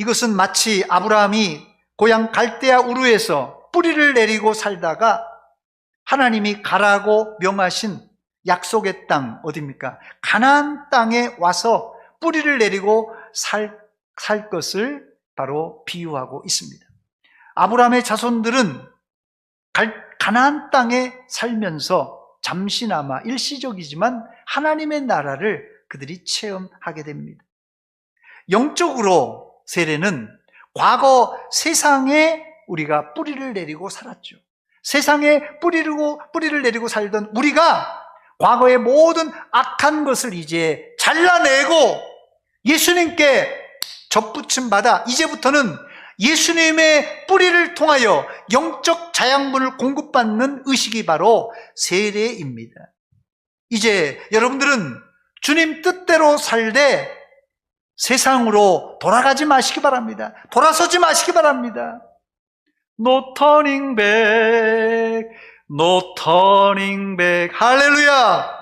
이것은 마치 아브라함이 고향 갈대아 우르에서 뿌리를 내리고 살다가 하나님이 가라고 명하신 약속의 땅 어디입니까? 가나안 땅에 와서 뿌리를 내리고 살, 살 것을 바로 비유하고 있습니다. 아브라함의 자손들은 갈- 가나안 땅에 살면서 잠시나마 일시적이지만 하나님의 나라를 그들이 체험하게 됩니다. 영적으로 세례는 과거 세상에 우리가 뿌리를 내리고 살았죠. 세상에 뿌리고 뿌리를 내리고 살던 우리가 과거의 모든 악한 것을 이제 잘라내고 예수님께 접붙임 받아 이제부터는 예수님의 뿌리를 통하여 영적 자양분을 공급받는 의식이 바로 세례입니다. 이제 여러분들은 주님 뜻대로 살되 세상으로 돌아가지 마시기 바랍니다. 돌아서지 마시기 바랍니다. No turning back, no turning back. 할렐루야!